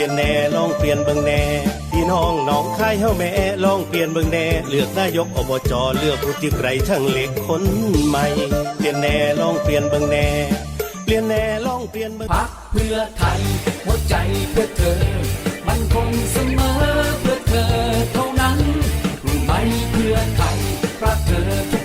ปลี่ยนแน่ลองเปลี่ยนเบิ่งแน่พี่น้องน้องคายเฮาแม่ลองเปลี่ยนเบิ่งแน่เลือกนายกอบจเลือกผู้ที่ไกรช่างเหล็กคนใหม่เปลี่ยนแน่ลองเปลี่ยนเบิ่งแน่เปลี่ยนแน่ลองเปลี่ยนเบิ่งพักเพื่อไทยหัวใจเพื่อเธอ มันคงเสมอเพื่อเธอเท่านั้นไหมเพื่อไทยรักเธอ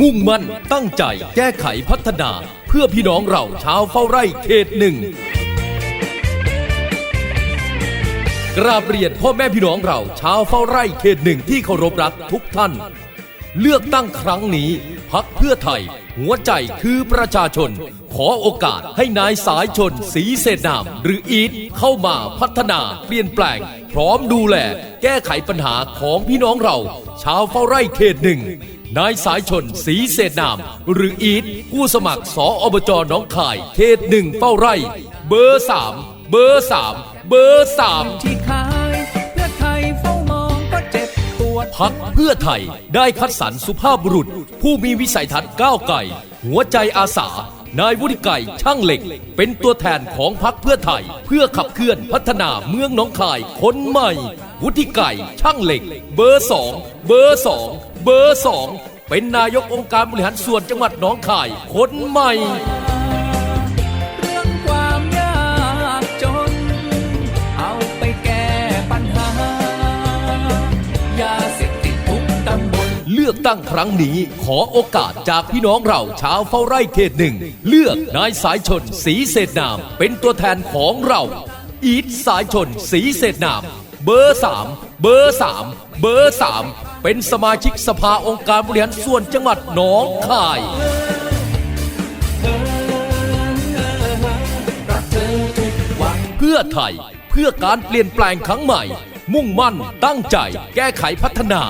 มุ่งมั่นตั้งใจแก้ไขพัฒนา เพื่อพี่น้องเราชาวเฝ้าไร่เขตหนึ่งกราบเรียนพ่อแม่พี่น้องเราชาวเฝ้าไร่เขตหนึ่งที่เคารพรักทุกท่าน เลือกตั้งครั้งนี้พักเพื่อไทย หัวใจคือประชาชน ขอโอกาสให้นายสายชนสีเศษนาม หรืออีทเข้ามาพัฒนาเปลี่ยนแปลง พร้อมดูแล แก้ไขปัญหาของพี่น้องเรา ชาวเฝ้าไร่เขตหนึ่ง นายสายชนสีเศษนาม หรืออีทผู้สมัครสออบจหน้องข่ายเขตหนึ่งเฝ้าไร่ เบอร์สามเบอร์สามเบอร์สามที่ขายเพื่อไทยเฝ้ามองก็เจ็บปวดพักเพื่อไทยได้คัดสรรสุภาพบุรุษ ผู้มีวิสัยทัศน์ก้าวไกลหัวใจอาสา นายวุฒิไก่ช่างเหล็ก เป็นตัวแทนของพักเพื่อไทย เพื่อขับเคลื่อนพัฒนาเมืองหนองคายคนใหม่ วุฒิไก่ช่างเหล็ก เบอร์สองเบอร์สองเบอร์สองเป็นนายกองค์การบริหารส่วนจังหวัดหนองคายคนใหม่ ลเลือกตั้งครั้งนี้ ขอโอกาสจากพี่น้องเราชาวเฝ้าไร่เขตหนึ่ง เลือกนายสายชนสีเศษนาม เป็นตัวแทนของเราอีทสายชนสีเศษนาม เบอร์สามเบอร์สามเบอร์สามเป็นสมาชิกสภาองค์การบริหารส่วนจังหวัดหนองคายเพื่อไทยเพื่อการเปลี่ยนแปลงครั้งใหม่ มุ่งมั่นตั้งใจแก้ไขพัฒนา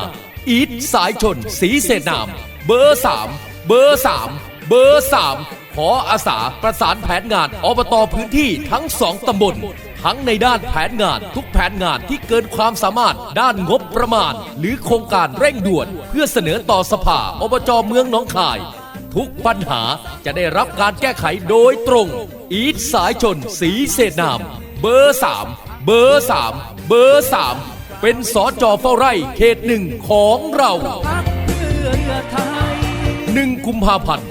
อีทสายชน สีเศษนาม เบอร์สามเบอร์สามเบอร์สามขออาสาประสานแผนงานอบตพื้นที่ทั้งสองตำบล ทั้งในด้านแผนงานทุกแผนงานที่เกินความสามารถด้านงบประมาณ หรือโครงการเร่งด่วน เพื่อเสนอต่อสภาอบจเมืองหนองคาย ทุกปัญหาจะได้รับการแก้ไขโดยตรง อีทสายชน สีเศษนาม เบอร์สามเบอร์สามเบอร์สาม เป็นสอจอเฝ้าไร่เขตหนึ่งของเราพักเพื่อไทย1กุมภาพันธ์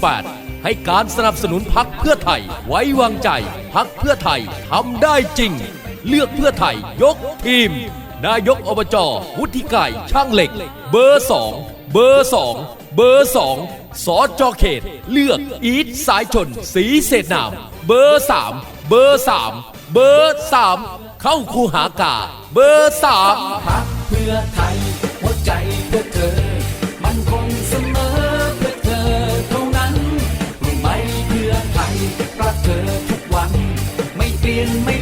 2568 ให้การสนับสนุนพักเพื่อไทย ไว้วางใจ พักเพื่อไทยทำได้จริง เลือกเพื่อไทยยกทีม นายกอบจวุฒิไก่ช่างเหล็ก เบอร์สองเบอร์สองเบอร์สองสอจอเขต เลือกอีทสายชนสีเศษนาม เบอร์สามเบอร์สามเบอร์สาม เข้าคูหากา เบอร์สามพักเพื่อไทยหัวใจเพื่อเธอ มันคงเสมอเพื่อเธอเท่านั้นรู้ไหมเพื่อไทยรักเธอทุกวัน ไม่เปลี่ยนไม่